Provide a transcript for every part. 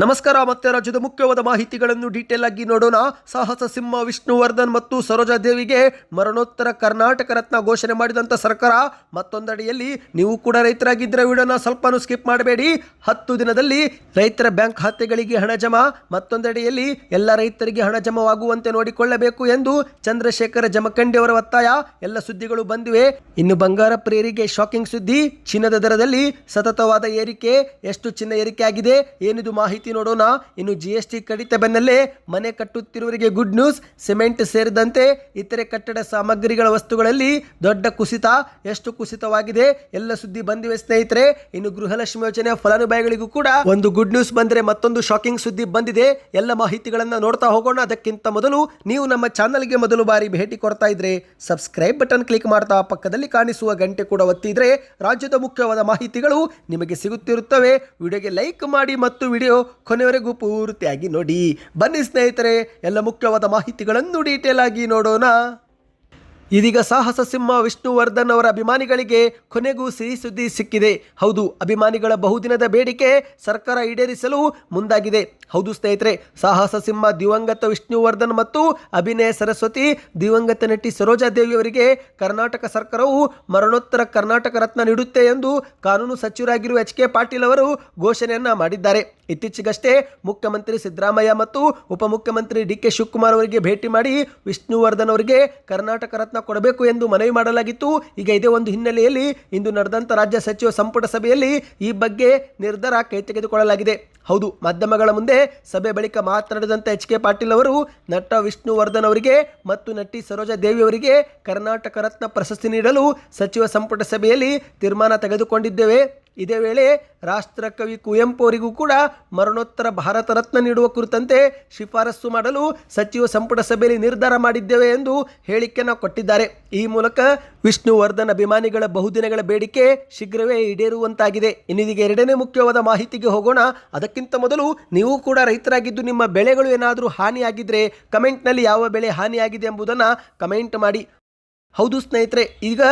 ನಮಸ್ಕಾರ, ಮತ್ತೆ ರಾಜ್ಯದ ಮುಖ್ಯವಾದ ಮಾಹಿತಿಗಳನ್ನು ಡೀಟೇಲ್ ಆಗಿ ನೋಡೋಣ. ಸಾಹಸ ಸಿಂಹ ವಿಷ್ಣುವರ್ಧನ್ ಮತ್ತು ಸರೋಜಾ ದೇವಿಗೆ ಮರಣೋತ್ತರ ಕರ್ನಾಟಕ ರತ್ನ ಘೋಷಣೆ ಮಾಡಿದಂಥ ಸರ್ಕಾರ. ಮತ್ತೊಂದಡಿಯಲ್ಲಿ ನೀವು ಕೂಡ ರೈತರಾಗಿದ್ದರೆ ವಿಡಿಯೋನ ಸ್ವಲ್ಪನೂ ಸ್ಕಿಪ್ ಮಾಡಬೇಡಿ. ಹತ್ತು ದಿನದಲ್ಲಿ ರೈತರ ಬ್ಯಾಂಕ್ ಖಾತೆಗಳಿಗೆ ಹಣ ಜಮಾ. ಮತ್ತೊಂದಡಿಯಲ್ಲಿ ಎಲ್ಲ ರೈತರಿಗೆ ಹಣ ಜಮವಾಗುವಂತೆ ನೋಡಿಕೊಳ್ಳಬೇಕು ಎಂದು ಚಂದ್ರಶೇಖರ ಜಮಖಂಡಿ ಅವರ ಒತ್ತಾಯ. ಎಲ್ಲ ಸುದ್ದಿಗಳು ಬಂದಿವೆ. ಇನ್ನು ಬಂಗಾರ ಪ್ರೇರಿಗೆ ಶಾಕಿಂಗ್ ಸುದ್ದಿ. ಚಿನ್ನದ ದರದಲ್ಲಿ ಸತತವಾದ ಏರಿಕೆ. ಎಷ್ಟು ಚಿನ್ನ ಏರಿಕೆ ಆಗಿದೆ? ಏನಿದು ಮಾಹಿತಿ ನೋಡೋಣ. ಇನ್ನು ಜಿ ಎಸ್ ಟಿ ಕಡಿತ ಬೆನ್ನಲ್ಲೇ ಮನೆ ಕಟ್ಟುತ್ತಿರುವವರಿಗೆ ಗುಡ್ ನ್ಯೂಸ್ ಸಿಮೆಂಟ್ ಸೇರಿದಂತೆ ಇತರೆ ಕಟ್ಟಡ ಸಾಮಗ್ರಿಗಳ ವಸ್ತುಗಳಲ್ಲಿ ದೊಡ್ಡ ಕುಸಿತ, ಎಷ್ಟು ಕುಸಿತವಾಗಿದೆ ಎಲ್ಲ ಸುದ್ದಿ ಬಂದಿವೆ ಸ್ನೇಹಿತರೆ. ಇನ್ನು ಗೃಹಲಕ್ಷ್ಮಿ ಯೋಜನೆಯ ಫಲಾನುಭವಿಗಳಿಗೂ ಕೂಡ ಒಂದು ಗುಡ್ ನ್ಯೂಸ್ ಬಂದರೆ ಮತ್ತೊಂದು ಶಾಕಿಂಗ್ ಸುದ್ದಿ ಬಂದಿದೆ. ಎಲ್ಲ ಮಾಹಿತಿಗಳನ್ನ ನೋಡ್ತಾ ಹೋಗೋಣ. ಅದಕ್ಕಿಂತ ಮೊದಲು ನೀವು ನಮ್ಮ ಚಾನಲ್ಗೆ ಮೊದಲು ಬಾರಿ ಭೇಟಿ ಕೊಡ್ತಾ ಇದ್ರೆ ಸಬ್ಸ್ಕ್ರೈಬ್ ಬಟನ್ ಕ್ಲಿಕ್ ಮಾಡ್ತಾ ಪಕ್ಕದಲ್ಲಿ ಕಾಣಿಸುವ ಗಂಟೆ ಕೂಡ ಒತ್ತಿದ್ರೆ ರಾಜ್ಯದ ಮುಖ್ಯವಾದ ಮಾಹಿತಿಗಳು ನಿಮಗೆ ಸಿಗುತ್ತಿರುತ್ತವೆ. ವಿಡಿಯೋಗೆ ಲೈಕ್ ಮಾಡಿ ಮತ್ತು ವಿಡಿಯೋ ಕೊನೆವರೆಗೂ ಪೂರ್ತಿಯಾಗಿ ನೋಡಿ. ಬನ್ನಿ ಸ್ನೇಹಿತರೆ, ಎಲ್ಲ ಮುಖ್ಯವಾದ ಮಾಹಿತಿಗಳನ್ನು ಡೀಟೇಲ್ ಆಗಿ ನೋಡೋಣ. ಇದೀಗ ಸಾಹಸ ಸಿಂಹ ವಿಷ್ಣುವರ್ಧನ್ ಅವರ ಅಭಿಮಾನಿಗಳಿಗೆ ಕೊನೆಗೂ ಸಿಹಿ ಸುದ್ದಿ ಸಿಕ್ಕಿದೆ. ಹೌದು, ಅಭಿಮಾನಿಗಳ ಬಹುದಿನದ ಬೇಡಿಕೆ ಸರ್ಕಾರ ಈಡೇರಿಸಲು ಮುಂದಾಗಿದೆ. ಹೌದು ಸ್ನೇಹಿತರೆ, ಸಾಹಸ ಸಿಂಹ ದಿವಂಗತ ವಿಷ್ಣುವರ್ಧನ್ ಮತ್ತು ಅಭಿನಯ ಸರಸ್ವತಿ, ದಿವಂಗತ ನಟಿ ಸರೋಜಾ ದೇವಿ ಅವರಿಗೆ ಕರ್ನಾಟಕ ಸರ್ಕಾರವು ಮರಣೋತ್ತರ ಕರ್ನಾಟಕ ರತ್ನ ನೀಡುತ್ತೆ ಎಂದು ಕಾನೂನು ಸಚಿವರಾಗಿರುವ ಎಚ್ ಕೆ ಪಾಟೀಲ್ ಅವರು ಘೋಷಣೆಯನ್ನ ಮಾಡಿದ್ದಾರೆ. ಇತ್ತೀಚೆಗಷ್ಟೇ ಮುಖ್ಯಮಂತ್ರಿ ಸಿದ್ದರಾಮಯ್ಯ ಮತ್ತು ಉಪಮುಖ್ಯಮಂತ್ರಿ ಡಿ ಕೆ ಶಿವಕುಮಾರ್ ಅವರಿಗೆ ಭೇಟಿ ಮಾಡಿ ವಿಷ್ಣುವರ್ಧನ್ ಅವರಿಗೆ ಕರ್ನಾಟಕ ರತ್ನ ಕೊಡಬೇಕು ಎಂದು ಮನವಿ ಮಾಡಲಾಗಿತ್ತು. ಈಗ ಇದೇ ಒಂದು ಹಿನ್ನೆಲೆಯಲ್ಲಿ ಇಂದು ನಡೆದಂಥ ರಾಜ್ಯ ಸಚಿವ ಸಂಪುಟ ಸಭೆಯಲ್ಲಿ ಈ ಬಗ್ಗೆ ನಿರ್ಧಾರ ಕೈ ತೆಗೆದುಕೊಳ್ಳಲಾಗಿದೆ ಹೌದು, ಮಾಧ್ಯಮಗಳ ಮುಂದೆ ಸಭೆ ಬಳಿಕ ಮಾತನಾಡಿದಂಥ ಎಚ್ ಕೆ ಪಾಟೀಲ್ ಅವರು, ನಟ ವಿಷ್ಣುವರ್ಧನ್ ಅವರಿಗೆ ಮತ್ತು ನಟಿ ಸರೋಜಾ ದೇವಿ ಅವರಿಗೆ ಕರ್ನಾಟಕ ರತ್ನ ಪ್ರಶಸ್ತಿ ನೀಡಲು ಸಚಿವ ಸಂಪುಟ ಸಭೆಯಲ್ಲಿ ತೀರ್ಮಾನ ತೆಗೆದುಕೊಂಡಿದ್ದೇವೆ. ಇದೇ ವೇಳೆ ರಾಷ್ಟ್ರಕವಿ ಕುವೆಂಪು ಅವರಿಗೂ ಕೂಡ ಮರಣೋತ್ತರ ಭಾರತ ರತ್ನ ನೀಡುವ ಕುರಿತಂತೆ ಶಿಫಾರಸು ಮಾಡಲು ಸಚಿವ ಸಂಪುಟ ಸಭೆಯಲ್ಲಿ ನಿರ್ಧಾರ ಮಾಡಿದ್ದೇವೆ ಎಂದು ಹೇಳಿಕೆಯನ್ನು ಕೊಟ್ಟಿದ್ದಾರೆ. ಈ ಮೂಲಕ ವಿಷ್ಣುವರ್ಧನ್ ಅಭಿಮಾನಿಗಳ ಬಹುದಿನಗಳ ಬೇಡಿಕೆ ಶೀಘ್ರವೇ ಈಡೇರುವಂತಾಗಿದೆ. ಇನ್ನಿದೀಗ ಎರಡನೇ ಮುಖ್ಯವಾದ ಮಾಹಿತಿಗೆ ಹೋಗೋಣ. ಅದಕ್ಕಿಂತ ಮೊದಲು ನೀವು ಕೂಡ ರೈತರಾಗಿದ್ದು ನಿಮ್ಮ ಬೆಳೆಗಳು ಏನಾದರೂ ಹಾನಿಯಾಗಿದ್ದರೆ ಕಮೆಂಟ್ನಲ್ಲಿ ಯಾವ ಬೆಳೆ ಹಾನಿಯಾಗಿದೆ ಎಂಬುದನ್ನು ಕಮೆಂಟ್ ಮಾಡಿ. ಹೌದು ಸ್ನೇಹಿತರೆ, ಈಗ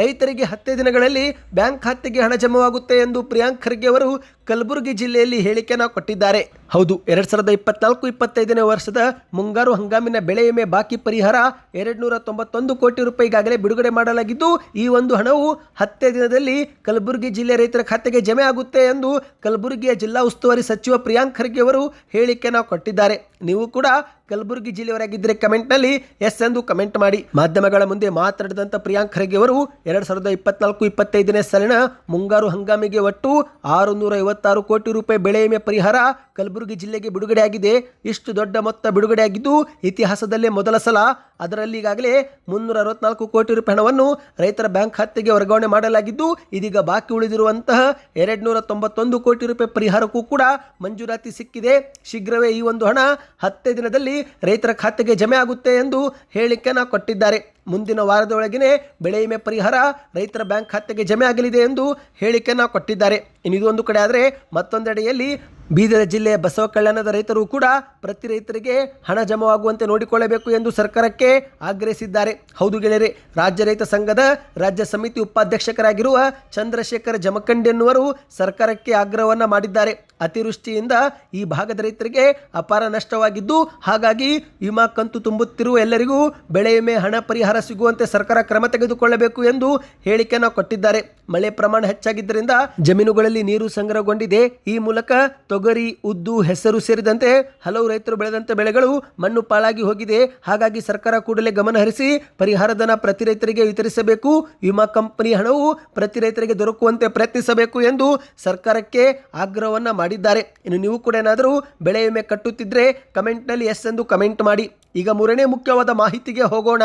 ರೈತರಿಗೆ ಹತ್ತೇ ದಿನಗಳಲ್ಲಿ ಬ್ಯಾಂಕ್ ಖಾತೆಗೆ ಹಣ ಜಮಾವಾಗುತ್ತೆ ಎಂದು ಪ್ರಿಯಾಂಕ್ ಖರ್ಗೆ ಅವರು ಕಲಬುರಗಿ ಜಿಲ್ಲೆಯಲ್ಲಿ ಹೇಳಿಕೆಯನ್ನು ಕೊಟ್ಟಿದ್ದಾರೆ. ಹೌದು, ಎರಡ್ ಸಾವಿರದ ಇಪ್ಪತ್ನಾಲ್ಕು ಇಪ್ಪತ್ತೈದನೇ ವರ್ಷದ ಮುಂಗಾರು ಹಂಗಾಮಿನ ಬೆಳೆ ವಿಮೆ ಬಾಕಿ ಪರಿಹಾರ ಎರಡ್ ನೂರ ತೊಂಬತ್ತೊಂದು ಕೋಟಿ ರೂಪಾಯಿಗಾಗಲೇ ಬಿಡುಗಡೆ ಮಾಡಲಾಗಿದ್ದು, ಈ ಒಂದು ಹಣವು ಹತ್ತೇ ದಿನದಲ್ಲಿ ಕಲಬುರಗಿ ಜಿಲ್ಲೆ ರೈತರ ಖಾತೆಗೆ ಜಮೆ ಆಗುತ್ತೆ ಎಂದು ಕಲಬುರಗಿಯ ಜಿಲ್ಲಾ ಉಸ್ತುವಾರಿ ಸಚಿವ ಪ್ರಿಯಾಂಕ್ ಖರ್ಗೆ ಅವರು ಹೇಳಿಕೆಯನ್ನು ಕೊಟ್ಟಿದ್ದಾರೆ. ನೀವು ಕೂಡ ಕಲಬುರಗಿ ಜಿಲ್ಲೆಯವರಾಗಿದ್ದರೆ ಕಮೆಂಟ್ನಲ್ಲಿ ಎಸ್ ಎಂದು ಕಮೆಂಟ್ ಮಾಡಿ. ಮಾಧ್ಯಮಗಳ ಮುಂದೆ ಮಾತನಾಡಿದಂಥ ಪ್ರಿಯಾಂಕ್ ಖರ್ಗೆ ಅವರು ಎರಡ್ ಸಾವಿರದ ಇಪ್ಪತ್ನಾಲ್ಕು ಇಪ್ಪತ್ತೈದನೇ ಸಾಲಿನ ಮುಂಗಾರು ಹಂಗಾಮಿಗೆ ಒಟ್ಟು ಆರು ನೂರ ಐವತ್ತಾರು ಕೋಟಿ ರೂಪಾಯಿ ಬೆಳೆ ವಿಮೆ ಪರಿಹಾರ ಕಲಬುರಗಿ ಜಿಲ್ಲೆಗೆ ಬಿಡುಗಡೆಯಾಗಿದೆ. ಇಷ್ಟು ದೊಡ್ಡ ಮೊತ್ತ ಬಿಡುಗಡೆಯಾಗಿದ್ದು ಇತಿಹಾಸದಲ್ಲೇ ಮೊದಲ ಸಲ ಅದರಲ್ಲಿ ಈಗಾಗಲೇ ಮುನ್ನೂರ ಅರವತ್ನಾಲ್ಕು ಕೋಟಿ ರೂಪಾಯಿ ಹಣವನ್ನು ರೈತರ ಬ್ಯಾಂಕ್ ಖಾತೆಗೆ ವರ್ಗಾವಣೆ ಮಾಡಲಾಗಿದ್ದು, ಇದೀಗ ಬಾಕಿ ಉಳಿದಿರುವಂತಹ ಎರಡು ನೂರ ತೊಂಬತ್ತೊಂದು ಕೋಟಿ ರೂಪಾಯಿ ಪರಿಹಾರಕ್ಕೂ ಕೂಡ ಮಂಜೂರಾತಿ ಸಿಕ್ಕಿದೆ. ಶೀಘ್ರವೇ ಈ ಒಂದು ಹಣ ಹತ್ತೇ ದಿನದಲ್ಲಿ ರೈತರ ಖಾತೆಗೆ ಜಮೆ ಆಗುತ್ತೆ ಎಂದು ಹೇಳಿಕೆಯನ್ನು ಕೊಟ್ಟಿದ್ದಾರೆ. ಮುಂದಿನ ವಾರದೊಳಗಿನೇ ಬೆಳೆ ವಿಮೆ ಪರಿಹಾರ ರೈತರ ಬ್ಯಾಂಕ್ ಖಾತೆಗೆ ಜಮೆ ಆಗಲಿದೆ ಎಂದು ಹೇಳಿಕೆಯನ್ನು ಕೊಟ್ಟಿದ್ದಾರೆ. ಇನ್ನು ಇದೊಂದು ಕಡೆ ಆದರೆ ಮತ್ತೊಂದೆಡೆಯಲ್ಲಿ ಬೀದರ ಜಿಲ್ಲೆಯ ಬಸವ ಕಲ್ಯಾಣದ ರೈತರು ಕೂಡ ಪ್ರತಿ ರೈತರಿಗೆ ಹಣ ಜಮವಾಗುವಂತೆ ನೋಡಿಕೊಳ್ಳಬೇಕು ಎಂದು ಸರ್ಕಾರಕ್ಕೆ ಆಗ್ರಹಿಸಿದ್ದಾರೆ. ಹೌದು ಗೆಳೆಯರೆ, ರಾಜ್ಯ ರೈತ ಸಂಘದ ರಾಜ್ಯ ಸಮಿತಿ ಉಪಾಧ್ಯಕ್ಷಕರಾಗಿರುವ ಚಂದ್ರಶೇಖರ ಜಮಖಂಡಿ ಎನ್ನುವರು ಸರ್ಕಾರಕ್ಕೆ ಆಗ್ರಹವನ್ನು ಮಾಡಿದ್ದಾರೆ. ಅತಿವೃಷ್ಟಿಯಿಂದ ಈ ಭಾಗದ ರೈತರಿಗೆ ಅಪಾರ ನಷ್ಟವಾಗಿದ್ದು, ಹಾಗಾಗಿ ವಿಮಾ ಕಂತು ತುಂಬುತ್ತಿರುವ ಎಲ್ಲರಿಗೂ ಬೆಳೆ ವಿಮೆ ಹಣ ಪರಿಹಾರ ಸಿಗುವಂತೆ ಸರ್ಕಾರ ಕ್ರಮ ತೆಗೆದುಕೊಳ್ಳಬೇಕು ಎಂದು ಹೇಳಿಕೆಯನ್ನು ಕೊಟ್ಟಿದ್ದಾರೆ. ಮಳೆ ಪ್ರಮಾಣ ಹೆಚ್ಚಾಗಿದ್ದರಿಂದ ಜಮೀನುಗಳಲ್ಲಿ ನೀರು ಸಂಗ್ರಹಗೊಂಡಿದೆ. ಈ ಮೂಲಕ ತೊಗರಿ, ಉದ್ದು, ಹೆಸರು ಸೇರಿದಂತೆ ಹಲವು ರೈತರು ಬೆಳೆದಂತೆ ಬೆಳೆಗಳು ಮಣ್ಣು ಪಾಳಾಗಿ ಹೋಗಿದೆ. ಹಾಗಾಗಿ ಸರ್ಕಾರ ಕೂಡಲೇ ಗಮನ ಹರಿಸಿ ಪರಿಹಾರಧನ ಪ್ರತಿ ರೈತರಿಗೆ ವಿತರಿಸಬೇಕು. ವಿಮಾ ಕಂಪನಿ ಹಣವು ಪ್ರತಿ ರೈತರಿಗೆ ದೊರಕುವಂತೆ ಪ್ರಯತ್ನಿಸಬೇಕು ಎಂದು ಸರ್ಕಾರಕ್ಕೆ ಆಗ್ರಹವನ್ನು ಮಾಡಿದ್ದಾರೆ. ಇನ್ನು ನೀವು ಕೂಡ ಏನಾದರೂ ಬೆಳೆ ವಿಮೆ ಕಟ್ಟುತ್ತಿದ್ದರೆ ಕಮೆಂಟ್ನಲ್ಲಿ ಎಸ್ ಎಂದು ಕಮೆಂಟ್ ಮಾಡಿ. ಈಗ ಮೂರನೇ ಮುಖ್ಯವಾದ ಮಾಹಿತಿಗೆ ಹೋಗೋಣ.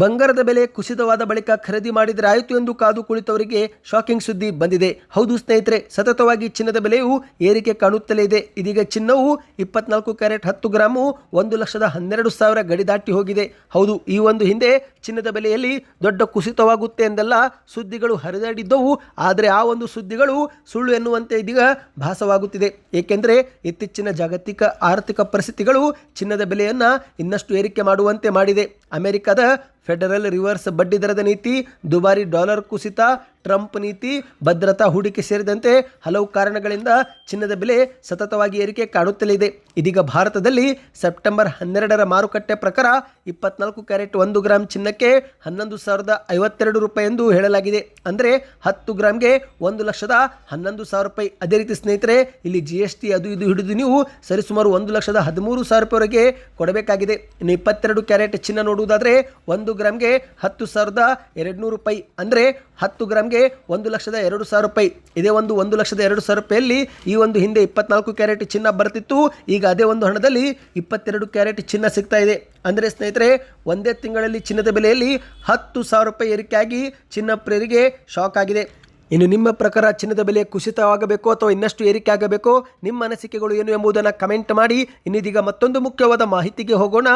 ಬಂಗಾರದ ಬೆಲೆ ಕುಸಿತವಾದ ಬಳಿಕ ಖರೀದಿ ಮಾಡಿದರೆ ಆಯಿತು ಎಂದು ಕಾದು ಕುಳಿತವರಿಗೆ ಶಾಕಿಂಗ್ ಸುದ್ದಿ ಬಂದಿದೆ. ಹೌದು ಸ್ನೇಹಿತರೆ, ಸತತವಾಗಿ ಚಿನ್ನದ ಬೆಲೆಯು ಏರಿಕೆ ಕಾಣುತ್ತಲೇ ಇದೆ. ಇದೀಗ ಚಿನ್ನವು ಇಪ್ಪತ್ನಾಲ್ಕು ಕ್ಯಾರೆಟ್ ಹತ್ತು ಗ್ರಾಮು ಒಂದು ಲಕ್ಷದ ಹನ್ನೆರಡು ಸಾವಿರ ಗಡಿ ದಾಟಿ ಹೋಗಿದೆ. ಹೌದು, ಈ ಒಂದು ಹಿಂದೆ ಚಿನ್ನದ ಬೆಲೆಯಲ್ಲಿ ದೊಡ್ಡ ಕುಸಿತವಾಗುತ್ತೆ ಎಂದೆಲ್ಲ ಸುದ್ದಿಗಳು ಹರಿದಾಡಿದ್ದವು. ಆದರೆ ಆ ಒಂದು ಸುದ್ದಿಗಳು ಸುಳ್ಳು ಎನ್ನುವಂತೆ ಇದೀಗ ಭಾಸವಾಗುತ್ತಿದೆ. ಏಕೆಂದರೆ ಇತ್ತೀಚಿನ ಜಾಗತಿಕ ಆರ್ಥಿಕ ಪರಿಸ್ಥಿತಿಗಳು ಚಿನ್ನದ ಬೆಲೆಯನ್ನು ಇನ್ನಷ್ಟು ಏರಿಕೆ ಮಾಡುವಂತೆ ಮಾಡಿದೆ. ಅಮೆರಿಕದ ಫೆಡರಲ್ ರಿವರ್ಸ್ ಬಡ್ಡಿದರದ ನೀತಿ ದುಬಾರಿ ಡಾಲರ್ ಕುಸಿತ ಟ್ರಂಪ್ ನೀತಿ, ಭದ್ರತಾ ಹೂಡಿಕೆ ಸೇರಿದಂತೆ ಹಲವು ಕಾರಣಗಳಿಂದ ಚಿನ್ನದ ಬೆಲೆ ಸತತವಾಗಿ ಏರಿಕೆ ಕಾಣುತ್ತಲೇ ಇದೆ. ಇದೀಗ ಭಾರತದಲ್ಲಿ ಸೆಪ್ಟೆಂಬರ್ ಹನ್ನೆರಡರ ಮಾರುಕಟ್ಟೆ ಪ್ರಕಾರ ಇಪ್ಪತ್ನಾಲ್ಕು ಕ್ಯಾರೆಟ್ ಒಂದು ಗ್ರಾಮ್ ಚಿನ್ನಕ್ಕೆ ಹನ್ನೊಂದು ಸಾವಿರದ ಐವತ್ತೆರಡು ರೂಪಾಯಿ ಎಂದು ಹೇಳಲಾಗಿದೆ. ಅಂದರೆ ಹತ್ತು ಗ್ರಾಮ್ಗೆ ಒಂದು ಲಕ್ಷದ ಹನ್ನೊಂದು ಸಾವಿರ ರೂಪಾಯಿ. ಅದೇ ರೀತಿ ಸ್ನೇಹಿತರೆ, ಇಲ್ಲಿ ಜಿ ಎಸ್ ಟಿ ಅದು ಇದು ಹಿಡಿದು ನೀವು ಸರಿಸುಮಾರು ಒಂದು ಲಕ್ಷದ ಹದಿಮೂರು ಸಾವಿರ ರೂಪಾಯಿವರೆಗೆ ಕೊಡಬೇಕಾಗಿದೆ. ಇನ್ನು ಇಪ್ಪತ್ತೆರಡು ಕ್ಯಾರೆಟ್ ಚಿನ್ನ ನೋಡುವುದಾದರೆ ಒಂದು ಗ್ರಾಮ್ಗೆ ಹತ್ತು ಸಾವಿರದ ಎರಡು ನೂರು ರೂಪಾಯಿ. ಅಂದರೆ ಹತ್ತು ಗ್ರಾಮ್ಗೆ ಒಂದು ಲಕ್ಷದ ಎರಡು ಸಾವಿರ ರೂಪಾಯಿ. ಇದೇ ಒಂದು ಒಂದು ಲಕ್ಷದ ಎರಡು ಸಾವಿರ ರೂಪಾಯಿಯಲ್ಲಿ ಈ ಒಂದು ಹಿಂದೆ ಇಪ್ಪತ್ನಾಲ್ಕು ಕ್ಯಾರೆಟ್ ಚಿನ್ನ ಬರ್ತಿತ್ತು. ಈಗ ಅದೇ ಒಂದು ಹಣದಲ್ಲಿ ಇಪ್ಪತ್ತೆರಡು ಕ್ಯಾರೆಟ್ ಚಿನ್ನ ಸಿಗ್ತಾ ಇದೆ. ಅಂದರೆ ಸ್ನೇಹಿತರೆ, ಒಂದೇ ತಿಂಗಳಲ್ಲಿ ಚಿನ್ನದ ಬೆಲೆಯಲ್ಲಿ ಹತ್ತು ಸಾವಿರ ರೂಪಾಯಿ ಏರಿಕೆಯಾಗಿ ಚಿನ್ನ ಪ್ರಿಯರಿಗೆ ಶಾಕ್ ಆಗಿದೆ. ಇನ್ನು ನಿಮ್ಮ ಪ್ರಕಾರ ಚಿನ್ನದ ಬೆಲೆ ಕುಸಿತವಾಗಬೇಕು ಅಥವಾ ಇನ್ನಷ್ಟು ಏರಿಕೆ ಆಗಬೇಕು ನಿಮ್ಮ ಅನಿಸಿಕೆಗಳು ಏನು ಎಂಬುದನ್ನು ಕಮೆಂಟ್ ಮಾಡಿ. ಇನ್ನಿದೀಗ ಮತ್ತೊಂದು ಮುಖ್ಯವಾದ ಮಾಹಿತಿಗೆ ಹೋಗೋಣ.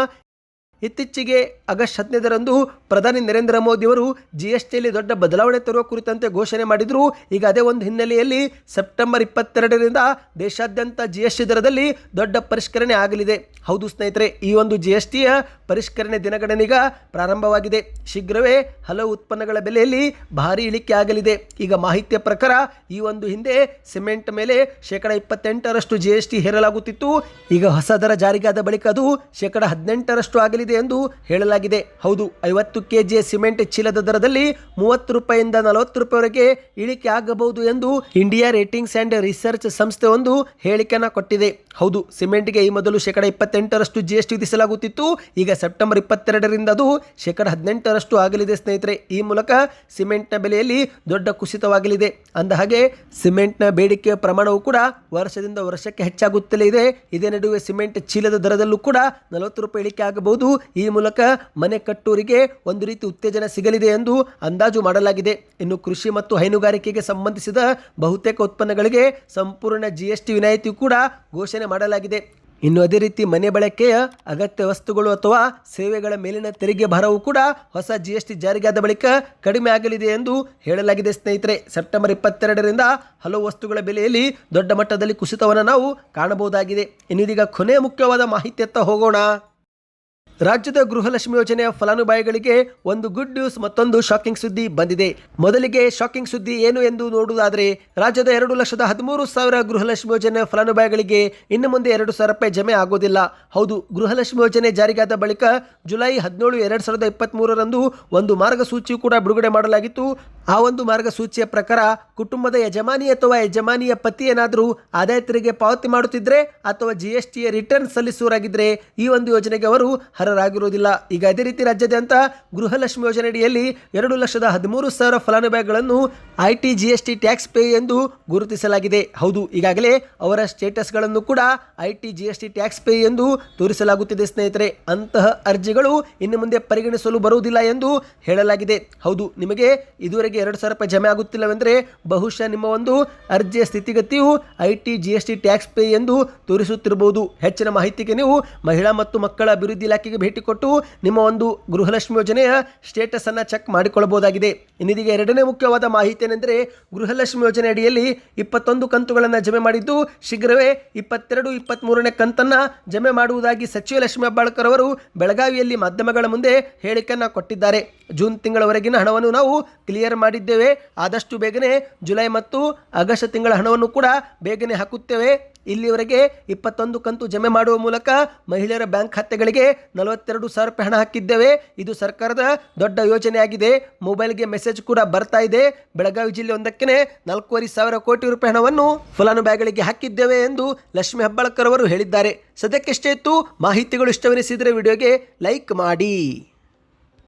ಇತ್ತೀಚೆಗೆ ಆಗಸ್ಟ್ ಹದಿನೈದರಂದು ಪ್ರಧಾನಿ ನರೇಂದ್ರ ಮೋದಿಯವರು ಜಿ ಎಸ್ ಟಿಯಲ್ಲಿ ದೊಡ್ಡ ಬದಲಾವಣೆ ತರುವ ಕುರಿತಂತೆ ಘೋಷಣೆ ಮಾಡಿದರು. ಈಗ ಅದೇ ಒಂದು ಹಿನ್ನೆಲೆಯಲ್ಲಿ ಸೆಪ್ಟೆಂಬರ್ ಇಪ್ಪತ್ತೆರಡರಿಂದ ದೇಶಾದ್ಯಂತ ಜಿ ಎಸ್ ಟಿ ದರದಲ್ಲಿ ದೊಡ್ಡ ಪರಿಷ್ಕರಣೆ ಆಗಲಿದೆ. ಹೌದು ಸ್ನೇಹಿತರೆ, ಈ ಒಂದು ಜಿ ಎಸ್ ಟಿಯ ಪರಿಷ್ಕರಣೆ ದಿನಗಣನೀಗ ಪ್ರಾರಂಭವಾಗಿದೆ. ಶೀಘ್ರವೇ ಹಲವು ಉತ್ಪನ್ನಗಳ ಬೆಲೆಯಲ್ಲಿ ಭಾರಿ ಇಳಿಕೆ ಆಗಲಿದೆ. ಈಗ ಮಾಹಿತಿಯ ಪ್ರಕಾರ ಈ ಒಂದು ಹಿಂದೆ ಸಿಮೆಂಟ್ ಮೇಲೆ ಶೇಕಡ ಇಪ್ಪತ್ತೆಂಟರಷ್ಟು ಜಿ ಎಸ್ ಟಿ ಹೇರಲಾಗುತ್ತಿತ್ತು. ಈಗ ಹೊಸ ದರ ಜಾರಿಗಾದ ಬಳಿಕ ಅದು ಶೇಕಡ ಹದಿನೆಂಟರಷ್ಟು ಆಗಲಿದೆ. ಎಂದು ಹೇಳಲಾಗಿದೆ. ಹೌದು, ಐವತ್ತು ಕೆ ಜಿ ಸಿಮೆಂಟ್ ಚೀಲದ ದರದಲ್ಲಿ ಮೂವತ್ತು ರೂಪಾಯಿಯಿಂದ ನಲವತ್ತು ರೂಪಾಯಿವರೆಗೆ ಇಳಿಕೆ ಆಗಬಹುದು ಎಂದು ಇಂಡಿಯಾ ರೇಟಿಂಗ್ಸ್ ಆ್ಯಂಡ್ ರಿಸರ್ಚ್ ಸಂಸ್ಥೆ ಒಂದು ಹೇಳಿಕೆಯನ್ನು ಕೊಟ್ಟಿದೆ. ಹೌದು, ಸಿಮೆಂಟ್ಗೆ ಈ ಮೊದಲು ಶೇಕಡ ಇಪ್ಪತ್ತೆಂಟರಷ್ಟು ಜಿ ಎಸ್ ಟಿ ವಿಧಿಸಲಾಗುತ್ತಿತ್ತು. ಈಗ ಸೆಪ್ಟೆಂಬರ್ ಇಪ್ಪತ್ತೆರಡರಿಂದ ಅದು ಶೇಕಡ ಹದಿನೆಂಟರಷ್ಟು ಆಗಲಿದೆ ಸ್ನೇಹಿತರೆ. ಈ ಮೂಲಕ ಸಿಮೆಂಟ್ನ ಬೆಲೆಯಲ್ಲಿ ದೊಡ್ಡ ಕುಸಿತವಾಗಲಿದೆ. ಅಂದ ಹಾಗೆ ಸಿಮೆಂಟ್ನ ಬೇಡಿಕೆಯ ಪ್ರಮಾಣವು ಕೂಡ ವರ್ಷದಿಂದ ವರ್ಷಕ್ಕೆ ಹೆಚ್ಚಾಗುತ್ತಲೇ ಇದೆ. ಇದೇ ನಡುವೆ ಸಿಮೆಂಟ್ ಚೀಲದ ದರದಲ್ಲೂ ಕೂಡ ನಲವತ್ತು ರೂಪಾಯಿ ಇಳಿಕೆ ಆಗಬಹುದು. ಈ ಮೂಲಕ ಮನೆ ಕಟ್ಟುವರಿಗೆ ಒಂದು ರೀತಿ ಉತ್ತೇಜನ ಸಿಗಲಿದೆ ಎಂದು ಅಂದಾಜು ಮಾಡಲಾಗಿದೆ. ಇನ್ನು ಕೃಷಿ ಮತ್ತು ಹೈನುಗಾರಿಕೆಗೆ ಸಂಬಂಧಿಸಿದ ಬಹುತೇಕ ಉತ್ಪನ್ನಗಳಿಗೆ ಸಂಪೂರ್ಣ ಜಿ ಎಸ್ ಟಿ ವಿನಾಯಿತಿ ಕೂಡ ಘೋಷಣೆ ಮಾಡಲಾಗಿದೆ. ಇನ್ನು ಅದೇ ರೀತಿ ಮನೆ ಬಳಕೆಯ ಅಗತ್ಯ ವಸ್ತುಗಳು ಅಥವಾ ಸೇವೆಗಳ ಮೇಲಿನ ತೆರಿಗೆ ಭಾರವು ಕೂಡ ಹೊಸ ಜಿ ಎಸ್ ಟಿ ಜಾರಿಗಾದ ಬಳಿಕ ಕಡಿಮೆ ಆಗಲಿದೆ ಎಂದು ಹೇಳಲಾಗಿದೆ ಸ್ನೇಹಿತರೆ. ಸೆಪ್ಟೆಂಬರ್ ಇಪ್ಪತ್ತೆರಡರಿಂದ ಹಲವು ವಸ್ತುಗಳ ಬೆಲೆಯಲ್ಲಿ ದೊಡ್ಡ ಮಟ್ಟದಲ್ಲಿ ಕುಸಿತವನ್ನು ನಾವು ಕಾಣಬಹುದಾಗಿದೆ. ಇನ್ನಿದೀಗ ಕೊನೆಯ ಮುಖ್ಯವಾದ ಮಾಹಿತಿಯತ್ತ ಹೋಗೋಣ. ರಾಜ್ಯದ ಗೃಹಲಕ್ಷ್ಮಿ ಯೋಜನೆಯ ಫಲಾನುಭವಿಗಳಿಗೆ ಒಂದು ಗುಡ್ ನ್ಯೂಸ್ ಮತ್ತೊಂದು ಶಾಕಿಂಗ್ ಸುದ್ದಿ ಬಂದಿದೆ. ಮೊದಲಿಗೆ ಶಾಕಿಂಗ್ ಸುದ್ದಿ ಏನು ಎಂದು ನೋಡುವುದಾದರೆ, ರಾಜ್ಯದ ಎರಡು ಲಕ್ಷದ ಹದಿಮೂರು ಸಾವಿರ ಗೃಹಲಕ್ಷ್ಮಿ ಯೋಜನೆ ಫಲಾನುಭವಿಗಳಿಗೆ ಇನ್ನು ಮುಂದೆ ಎರಡು ಸಾವಿರ ರೂಪಾಯಿ ಜಮೆ ಆಗೋದಿಲ್ಲ. ಹೌದು, ಗೃಹಲಕ್ಷ್ಮಿ ಯೋಜನೆ ಜಾರಿಗಾದ ಬಳಿಕ ಜುಲೈ ಹದಿನೇಳು, ಎರಡು ಸಾವಿರದ ಇಪ್ಪತ್ತ್ಮೂರರಂದು ಒಂದು ಮಾರ್ಗಸೂಚಿ ಕೂಡ ಬಿಡುಗಡೆ ಮಾಡಲಾಗಿತ್ತು. ಆ ಒಂದು ಮಾರ್ಗಸೂಚಿಯ ಪ್ರಕಾರ ಕುಟುಂಬದ ಯಜಮಾನಿ ಅಥವಾ ಯಜಮಾನಿಯ ಪತಿ ಏನಾದರೂ ಆದಾಯ ತೆರಿಗೆ ಪಾವತಿ ಮಾಡುತ್ತಿದ್ದರೆ ಅಥವಾ ಜಿ ಎಸ್ ಟಿಯ ರಿಟರ್ನ್ ಸಲ್ಲಿಸುವರಾಗಿದ್ದರೆ ಈ ಒಂದು ಯೋಜನೆಗೆ ಅವರು ಅರ್ಹರಾಗಿರುವುದಿಲ್ಲ ಈಗ ಅದೇ ರೀತಿ ರಾಜ್ಯಾದ್ಯಂತ ಗೃಹಲಕ್ಷ್ಮಿ ಯೋಜನೆಯಡಿಯಲ್ಲಿ ಎರಡು ಲಕ್ಷದ ಹದಿಮೂರು ಸಾವಿರ ಫಲಾನುಭವಿಗಳನ್ನು ಐ ಟಿ ಟ್ಯಾಕ್ಸ್ ಪೇ ಎಂದು ಗುರುತಿಸಲಾಗಿದೆ. ಹೌದು, ಈಗಾಗಲೇ ಅವರ ಸ್ಟೇಟಸ್ಗಳನ್ನು ಕೂಡ ಐ ಟಿ ಟ್ಯಾಕ್ಸ್ ಪೇ ಎಂದು ತೋರಿಸಲಾಗುತ್ತಿದೆ ಸ್ನೇಹಿತರೆ. ಅಂತಹ ಅರ್ಜಿಗಳು ಇನ್ನು ಮುಂದೆ ಪರಿಗಣಿಸಲು ಬರುವುದಿಲ್ಲ ಎಂದು ಹೇಳಲಾಗಿದೆ. ಹೌದು, ನಿಮಗೆ ಇದುವರೆಗೆ ಎರಡು ಸಾವಿರ ರೂಪಾಯಿ ಜಮೆ ಆಗುತ್ತಿಲ್ಲವೆಂದರೆ ಬಹುಶಃ ನಿಮ್ಮ ಒಂದು ಅರ್ಜಿಯ ಸ್ಥಿತಿಗತಿಯು I T G T tax pay ಎಂದು ತೋರಿಸುತ್ತಿರಬಹುದು. ಹೆಚ್ಚಿನ ಮಾಹಿತಿಗೆ ನೀವು ಮಹಿಳಾ ಮತ್ತು ಮಕ್ಕಳ ಅಭಿವೃದ್ಧಿ ಇಲಾಖೆಗೆ ಭೇಟಿ ಕೊಟ್ಟು ನಿಮ್ಮ ಒಂದು ಗೃಹಲಕ್ಷ್ಮಿ ಯೋಜನೆಯ ಸ್ಟೇಟಸನ್ನು ಚೆಕ್ ಮಾಡಿಕೊಳ್ಳಬಹುದಾಗಿದೆ. ಇನ್ನಿದೀಗ ಎರಡನೇ ಮುಖ್ಯವಾದ ಮಾಹಿತಿ ಏನೆಂದರೆ ಗೃಹಲಕ್ಷ್ಮಿ ಯೋಜನೆ ಅಡಿಯಲ್ಲಿ ಇಪ್ಪತ್ತೊಂದು ಕಂತುಗಳನ್ನು ಜಮೆ ಮಾಡಿದ್ದು, ಶೀಘ್ರವೇ ಇಪ್ಪತ್ತೆರಡು ಇಪ್ಪತ್ತ್ಮೂರನೇ ಕಂತನ್ನು ಜಮೆ ಮಾಡುವುದಾಗಿ ಸಚಿವ ಲಕ್ಷ್ಮಿ ಹೆಬ್ಬಾಳ್ಕರ್ ಅವರು ಬೆಳಗಾವಿಯಲ್ಲಿ ಮಾಧ್ಯಮಗಳ ಮುಂದೆ ಹೇಳಿಕೆಯನ್ನು ಕೊಟ್ಟಿದ್ದಾರೆ. ಜೂನ್ ತಿಂಗಳವರೆಗಿನ ಹಣವನ್ನು ನಾವು ಕ್ಲಿಯರ್ ಮಾಡಿದ್ದೇವೆ. ಆದಷ್ಟು ಬೇಗನೆ ಜುಲೈ ಮತ್ತು ಆಗಸ್ಟ್ ತಿಂಗಳ ಹಣವನ್ನು ಕೂಡ ಬೇಗನೆ ಹಾಕುತ್ತೇವೆ. ಇಲ್ಲಿವರೆಗೆ ಇಪ್ಪತ್ತೊಂದು ಕಂತು ಜಮೆ ಮಾಡುವ ಮೂಲಕ ಮಹಿಳೆಯರ ಬ್ಯಾಂಕ್ ಖಾತೆಗಳಿಗೆ ನಲವತ್ತೆರಡು ಸಾವಿರ ರೂಪಾಯಿ ಹಣ ಹಾಕಿದ್ದೇವೆ. ಇದು ಸರ್ಕಾರದ ದೊಡ್ಡ ಯೋಜನೆಯಾಗಿದೆ. ಮೊಬೈಲ್ಗೆ ಮೆಸೇಜ್ ಕೂಡ ಬರ್ತಾ ಇದೆ. ಬೆಳಗಾವಿ ಜಿಲ್ಲೆ ಒಂದಕ್ಕೆ ನಾಲ್ಕೂವರೆ ಸಾವಿರ ಕೋಟಿ ರೂಪಾಯಿ ಹಣವನ್ನು ಫಲಾನುಭವಿಗಳಿಗೆ ಹಾಕಿದ್ದೇವೆ ಎಂದು ಲಕ್ಷ್ಮಿ ಹೆಬ್ಬಾಳ್ಕರ್ ಅವರು ಹೇಳಿದ್ದಾರೆ. ಸದ್ಯಕ್ಕೆಷ್ಟೇ ಇತ್ತು, ಮಾಹಿತಿಗಳು ಇಷ್ಟವೆನಿಸಿದರೆ ವಿಡಿಯೋಗೆ ಲೈಕ್ ಮಾಡಿ.